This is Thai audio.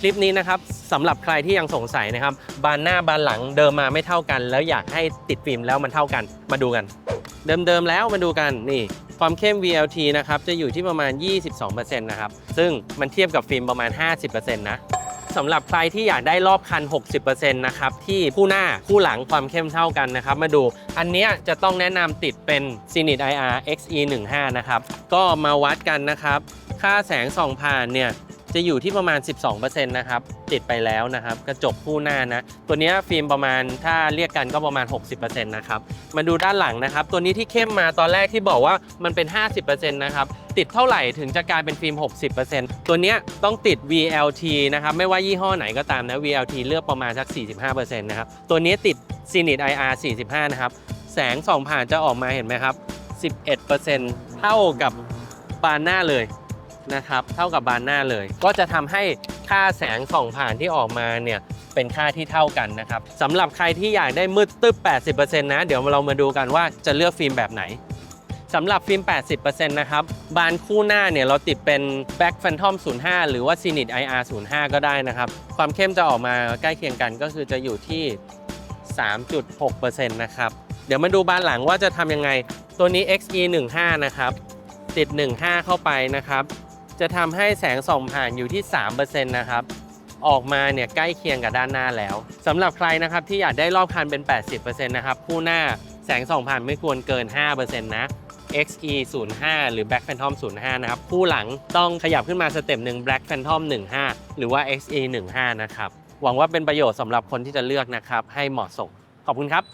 คลิปนี้นะครับสำหรับใครที่ยังสงสัยนะครับ บานหน้าบานหลังเดิมมาไม่เท่ากัน แล้วอยากให้ติดฟิล์มแล้วมันเท่ากันมาดูกัน เดิมๆแล้วมาดูกันนี่ความเข้ม VLT นะครับจะอยู่ที่ประมาณ 22%นะครับซึ่งมันเทียบกับฟิล์มประมาณ 50%นะสำหรับใครที่อยากได้รอบคัน 60%นะครับที่คู่หน้าคู่หลังความเข้มเท่ากันนะครับ มาดูอันเนี้ยจะต้องแนะนำติดเป็น c i n i t IR XE15 นะครับ ก็มาวัดกันนะครับ ค่าแสงส่องผ่านเนี่ย จะอยู่ที่ประมาณ 12%นะครับติดไปแล้วนะครับ กระจกคู่หน้านะ ตัวนี้ฟิล์มประมาณถ้าเรียกกันก็ประมาณ 60%นะครับมาดูด้านหลังนะครับ ตัวนี้ที่เข้มมาตอนแรกที่บอกว่ามันเป็น 50%นะครับติดเท่าไหร่ถึงจะกลายเป็นฟิล์ม 60%ตัวนี้ต้องติด VLT นะครับไม่ว่ายี่ห้อไหนก็ตามนะ VLT เลือกประมาณสัก 45%นะครับตัวนี้ติด c i n i t IR 45 นะครับแสงส่องผ่านจะออกมาเห็นไหมครับ 11%เท่ากับบานหน้าเลย นะครับเท่ากับบานหน้าเลย ก็จะทำให้ค่าแสงส่องผ่านที่ออกมาเนี่ยเป็นค่าที่เท่ากันนะครับสำหรับใครที่อยากได้มืดตึ๊บ80%นะเดี๋ยวเรามาดูกันว่าจะเลือกฟิล์มแบบไหนสำหรับฟิล์ม 80%นะครับ บานคู่หน้าเนี่ยเราติดเป็น Back Phantom 05 หรือว่า c i n i t IR 05 ก็ได้นะครับ ความเข้มจะออกมาใกล้เคียงกันก็คือจะอยู่ที่ 3.6%นะครับ เดี๋ยวมาดูบานหลังว่าจะทำยังไง ตัวนี้ XE 15นะครับ ติด 15 เข้าไปนะครับ จะทำให้แสงส่องผ่านอยู่ที่ 3%นะครับ ออกมาเนี่ยใกล้เคียงกับด้านหน้าแล้วสำหรับใครนะครับที่อยากได้รอบคันเป็น 80%นะครับคู่หน้าแสงส่องผ่านไม่ควรเกิน 5%นะ XE 05หรือ Black Phantom 05นะครับ คู่หลังต้องขยับขึ้นมาสเต็ปหนึ่ง Black Phantom 15หรือว่า XE 15นะครับ หวังว่าเป็นประโยชน์สำหรับคนที่จะเลือกนะครับ ให้เหมาะสม ขอบคุณครับ